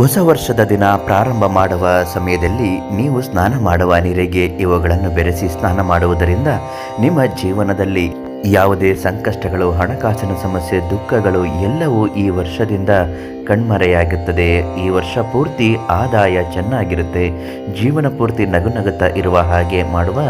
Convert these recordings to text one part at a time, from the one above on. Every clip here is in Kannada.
ಹೊಸ ವರ್ಷದ ದಿನ ಪ್ರಾರಂಭ ಮಾಡುವ ಸಮಯದಲ್ಲಿ ನೀವು ಸ್ನಾನ ಮಾಡುವ ನೀರಿಗೆ ಇವುಗಳನ್ನು ಬೆರೆಸಿ ಸ್ನಾನ ಮಾಡುವುದರಿಂದ ನಿಮ್ಮ ಜೀವನದಲ್ಲಿ ಯಾವುದೇ ಸಂಕಷ್ಟಗಳು, ಹಣಕಾಸಿನ ಸಮಸ್ಯೆ, ದುಃಖಗಳು ಎಲ್ಲವೂ ಈ ವರ್ಷದಿಂದ ಕಣ್ಮರೆಯಾಗುತ್ತದೆ. ಈ ವರ್ಷ ಪೂರ್ತಿ ಆದಾಯ ಚೆನ್ನಾಗಿರುತ್ತೆ. ಜೀವನ ಪೂರ್ತಿ ನಗುನಗುತ್ತಾ ಇರುವ ಹಾಗೆ ಮಾಡುವ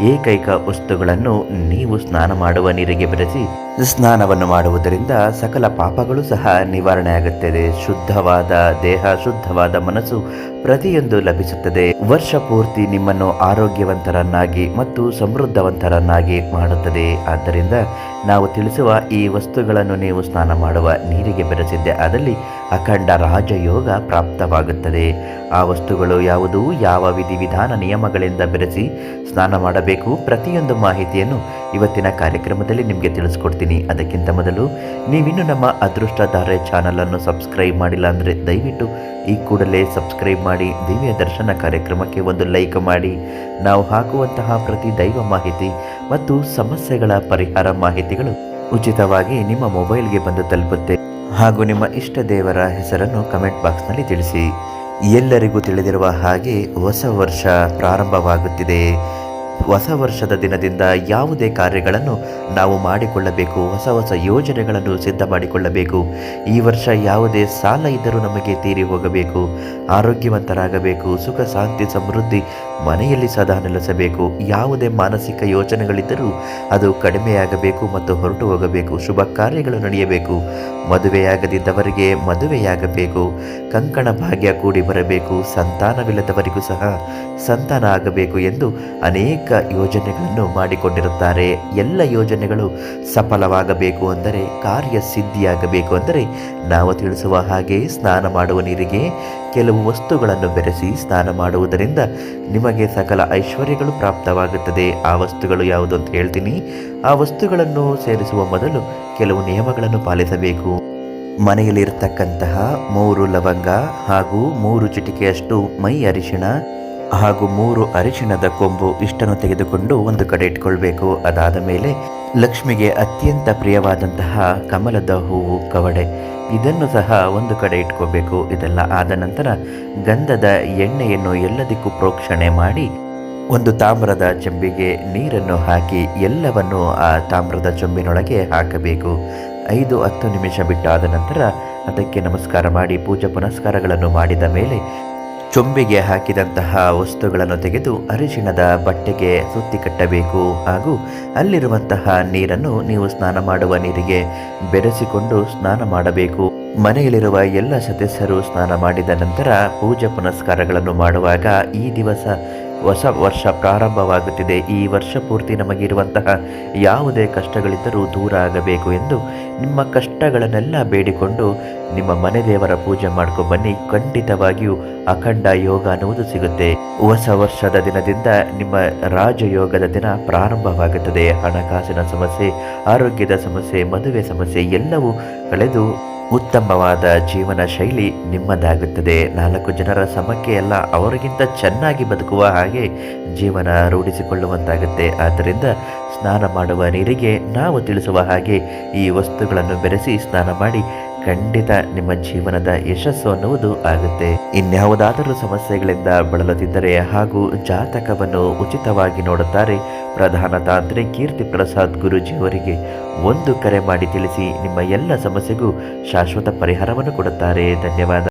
ಏಕೈಕ ವಸ್ತುಗಳನ್ನು ನೀವು ಸ್ನಾನ ಮಾಡುವ ನೀರಿಗೆ ಬೆರೆಸಿ, ಸ್ನಾನವನ್ನು ಮಾಡುವುದರಿಂದ ಸಕಲ ಪಾಪಗಳು ಸಹ ನಿವಾರಣೆ ಆಗುತ್ತದೆ. ಶುದ್ಧವಾದ ದೇಹ, ಶುದ್ಧವಾದ ಮನಸ್ಸು ಪ್ರತಿಯೊಂದು ಲಭಿಸುತ್ತದೆ. ವರ್ಷ ಪೂರ್ತಿ ನಿಮ್ಮನ್ನು ಆರೋಗ್ಯವಂತರನ್ನಾಗಿ ಮತ್ತು ಸಮೃದ್ಧವಂತರನ್ನಾಗಿ ಮಾಡುತ್ತದೆ. ಆದ್ದರಿಂದ ನಾವು ತಿಳಿಸುವ ಈ ವಸ್ತುಗಳನ್ನು ನೀವು ಸ್ನಾನ ಮಾಡುವ ನೀರಿಗೆ ಬೆರೆಸಿದ್ದೆ, ಅದರಲ್ಲಿ ಅಖಂಡ ರಾಜಯೋಗ ಪ್ರಾಪ್ತವಾಗುತ್ತದೆ. ಆ ವಸ್ತುಗಳು ಯಾವುದು ಯಾವ ವಿಧಿವಿಧಾನ ನಿಯಮಗಳಿಂದ ಬೆರೆಸಿ ಸ್ನಾನ ಮಾಡಬೇಕು. ಪ್ರತಿಯೊಂದು ಮಾಹಿತಿಯನ್ನು ಇವತ್ತಿನ ಕಾರ್ಯಕ್ರಮದಲ್ಲಿ ನಿಮಗೆ ತಿಳಿಸ್ಕೊಡ್ತೀನಿ. ಅದಕ್ಕಿಂತ ಮೊದಲು ನೀವಿನ್ನು ನಮ್ಮ ಅದೃಷ್ಟಧಾರೆ ಚಾನಲನ್ನು ಸಬ್ಸ್ಕ್ರೈಬ್ ಮಾಡಿಲ್ಲ ಅಂದರೆ ದಯವಿಟ್ಟು ಈ ಕೂಡಲೇ ಸಬ್ಸ್ಕ್ರೈಬ್ ಮಾಡಿ, ದಿವ್ಯ ದರ್ಶನ ಕಾರ್ಯಕ್ರಮಕ್ಕೆ ಒಂದು ಲೈಕ್ ಮಾಡಿ. ನಾವು ಹಾಕುವಂತಹ ಪ್ರತಿ ದೈವ ಮಾಹಿತಿ ಮತ್ತು ಸಮಸ್ಯೆಗಳ ಪರಿಹಾರ ಮಾಹಿತಿಗಳು ಉಚಿತವಾಗಿ ನಿಮ್ಮ ಮೊಬೈಲ್ಗೆ ಬಂದು ತಲುಪುತ್ತೆ. ಹಾಗೂ ನಿಮ್ಮ ಇಷ್ಟ ದೇವರ ಹೆಸರನ್ನು ಕಮೆಂಟ್ ಬಾಕ್ಸ್ನಲ್ಲಿ ತಿಳಿಸಿ. ಎಲ್ಲರಿಗೂ ತಿಳಿದಿರುವ ಹಾಗೆ ಹೊಸ ವರ್ಷ ಪ್ರಾರಂಭವಾಗುತ್ತಿದೆ. ಹೊಸ ವರ್ಷದ ದಿನದಿಂದ ಯಾವುದೇ ಕಾರ್ಯಗಳನ್ನು ನಾವು ಮಾಡಿಕೊಳ್ಳಬೇಕು, ಹೊಸ ಹೊಸ ಯೋಜನೆಗಳನ್ನು ಸಿದ್ಧ ಮಾಡಿಕೊಳ್ಳಬೇಕು. ಈ ವರ್ಷ ಯಾವುದೇ ಸಾಲ ಇದ್ದರೂ ನಮಗೆ ತೀರಿ ಹೋಗಬೇಕು, ಆರೋಗ್ಯವಂತರಾಗಬೇಕು, ಸುಖ, ಶಾಂತಿ, ಸಮೃದ್ಧಿ ಮನೆಯಲ್ಲಿ ಸದಾ ನೆಲೆಸಬೇಕು. ಯಾವುದೇ ಮಾನಸಿಕ ಯೋಜನೆಗಳಿದ್ದರೂ ಅದು ಕಡಿಮೆಯಾಗಬೇಕು ಮತ್ತು ಹೊರಟು ಹೋಗಬೇಕು. ಶುಭ ಕಾರ್ಯಗಳು ನಡೆಯಬೇಕು. ಮದುವೆಯಾಗದಿದ್ದವರಿಗೆ ಮದುವೆಯಾಗಬೇಕು. ಕಂಕಣ ಭಾಗ್ಯ ಕೂಡಿ ಬರಬೇಕು. ಸಂತಾನವಿಲ್ಲದವರಿಗೂ ಸಹ ಸಂತಾನ ಆಗಬೇಕು ಎಂದು ಅನೇಕ ಯೋಜನೆಗಳನ್ನು ಮಾಡಿಕೊಂಡಿರುತ್ತಾರೆ. ಎಲ್ಲ ಯೋಜನೆಗಳು ಸಫಲವಾಗಬೇಕು ಅಂದರೆ ಕಾರ್ಯ ಸಿದ್ಧಿಯಾಗಬೇಕು ಅಂದರೆ ನಾವು ತಿಳಿಸುವ ಹಾಗೆ ಸ್ನಾನ ಮಾಡುವ ನೀರಿಗೆ ಕೆಲವು ವಸ್ತುಗಳನ್ನು ಬೆರೆಸಿ ಸ್ನಾನ ಮಾಡುವುದರಿಂದ ನಿಮಗೆ ಸಕಲ ಐಶ್ವರ್ಯಗಳು ಪ್ರಾಪ್ತವಾಗುತ್ತದೆ. ಆ ವಸ್ತುಗಳು ಯಾವುದು ಅಂತ ಹೇಳ್ತೀನಿ. ಆ ವಸ್ತುಗಳನ್ನು ಸೇರಿಸುವ ಮೊದಲು ಕೆಲವು ನಿಯಮಗಳನ್ನು ಪಾಲಿಸಬೇಕು. ಮನೆಯಲ್ಲಿರತಕ್ಕಂತಹ ಮೂರು ಲವಂಗ ಹಾಗೂ ಮೂರು ಚಿಟಿಕೆಯಷ್ಟು ಮೈ ಅರಿಶಿಣ ಹಾಗೂ ಮೂರು ಅರಿಶಿಣದ ಕೊಂಬು ಇಷ್ಟನ್ನು ತೆಗೆದುಕೊಂಡು ಒಂದು ಕಡೆ ಇಟ್ಕೊಳ್ಬೇಕು. ಅದಾದ ಮೇಲೆ ಲಕ್ಷ್ಮಿಗೆ ಅತ್ಯಂತ ಪ್ರಿಯವಾದಂತಹ ಕಮಲದ ಹೂವು ಕವಡೆ. ಇದನ್ನು ಸಹ ಒಂದು ಕಡೆ ಇಟ್ಕೋಬೇಕು ಇದೆಲ್ಲ ಆದ ನಂತರ ಗಂಧದ ಎಣ್ಣೆಯನ್ನು ಎಲ್ಲದಕ್ಕೂ ಪ್ರೋಕ್ಷಣೆ ಮಾಡಿ ಒಂದು ತಾಮ್ರದ ಚಂಬಿಗೆ ನೀರನ್ನು ಹಾಕಿ ಎಲ್ಲವನ್ನು ಆ ತಾಮ್ರದ ಚೊಂಬಿನೊಳಗೆ ಹಾಕಬೇಕು. ಐದು ಹತ್ತು ನಿಮಿಷ ಬಿಟ್ಟಾದ ನಂತರ ಅದಕ್ಕೆ ನಮಸ್ಕಾರ ಮಾಡಿ ಪೂಜಾ ಪುನಸ್ಕಾರಗಳನ್ನು ಮಾಡಿದ ಮೇಲೆ ಚೊಂಬಿಗೆ ಹಾಕಿದಂತಹ ವಸ್ತುಗಳನ್ನು ತೆಗೆದು ಅರಿಶಿಣದ ಬಟ್ಟೆಗೆ ಸುತ್ತಿ ಕಟ್ಟಬೇಕು. ಹಾಗೂ ಅಲ್ಲಿರುವಂತಹ ನೀರನ್ನು ನೀವು ಸ್ನಾನ ಮಾಡುವ ನೀರಿಗೆ ಬೆರೆಸಿಕೊಂಡು ಸ್ನಾನ ಮಾಡಬೇಕು. ಮನೆಯಲ್ಲಿರುವ ಎಲ್ಲ ಸದಸ್ಯರು ಸ್ನಾನ ಮಾಡಿದ ನಂತರ ಪೂಜೆ ಪುನಸ್ಕಾರಗಳನ್ನು ಮಾಡುವಾಗ ಈ ದಿವಸ ಹೊಸ ವರ್ಷ ಪ್ರಾರಂಭವಾಗುತ್ತಿದೆ. ಈ ವರ್ಷ ಪೂರ್ತಿ ನಮಗಿರುವಂತಹ ಯಾವುದೇ ಕಷ್ಟಗಳಿದ್ದರೂ ದೂರ ಆಗಬೇಕು ಎಂದು ನಿಮ್ಮ ಕಷ್ಟಗಳನ್ನೆಲ್ಲ ಬೇಡಿಕೊಂಡು ನಿಮ್ಮ ಮನೆ ದೇವರ ಪೂಜೆ ಮಾಡ್ಕೊಂಡು ಬನ್ನಿ. ಖಂಡಿತವಾಗಿಯೂ ಅಖಂಡ ಯೋಗ ಅನ್ನುವುದು ಸಿಗುತ್ತೆ. ಹೊಸ ವರ್ಷದ ದಿನದಿಂದ ನಿಮ್ಮ ರಾಜಯೋಗದ ದಿನ ಪ್ರಾರಂಭವಾಗುತ್ತದೆ. ಹಣಕಾಸಿನ ಸಮಸ್ಯೆ, ಆರೋಗ್ಯದ ಸಮಸ್ಯೆ, ಮದುವೆ ಸಮಸ್ಯೆ ಎಲ್ಲವೂ ಕಳೆದು ಉತ್ತಮವಾದ ಜೀವನ ಶೈಲಿ ನಿಮ್ಮದಾಗುತ್ತದೆ. ನಾಲ್ಕು ಜನರ ಸಮಕ್ಕೆ ಎಲ್ಲ ಅವರಿಗಿಂತ ಚೆನ್ನಾಗಿ ಬದುಕುವ ಹಾಗೆ ಜೀವನ ರೂಢಿಸಿಕೊಳ್ಳುವಂತಾಗುತ್ತೆ. ಆದ್ದರಿಂದ ಸ್ನಾನ ಮಾಡುವ ನೀರಿಗೆ ನಾವು ತಿಳಿಸುವ ಹಾಗೆ ಈ ವಸ್ತುಗಳನ್ನು ಬೆರೆಸಿ ಸ್ನಾನ ಮಾಡಿ ಖಂಡಿತ ನಿಮ್ಮ ಜೀವನದ ಯಶಸ್ಸು ಅನ್ನುವುದು ಆಗುತ್ತೆ. ಇನ್ಯಾವುದಾದರೂ ಸಮಸ್ಯೆಗಳಿಂದ ಬಳಲುತ್ತಿದ್ದರೆ ಹಾಗೂ ಜಾತಕವನ್ನು ಉಚಿತವಾಗಿ ನೋಡುತ್ತಾರೆ, ಪ್ರಧಾನ ತಾಂತ್ರಿ ಕೀರ್ತಿ ಪ್ರಸಾದ್ ಗುರುಜಿಯವರಿಗೆ ಒಂದು ಕರೆ ಮಾಡಿ ತಿಳಿಸಿ ನಿಮ್ಮ ಎಲ್ಲ ಸಮಸ್ಯೆಗೂ ಶಾಶ್ವತ ಪರಿಹಾರವನ್ನು ಕೊಡುತ್ತಾರೆ. ಧನ್ಯವಾದ.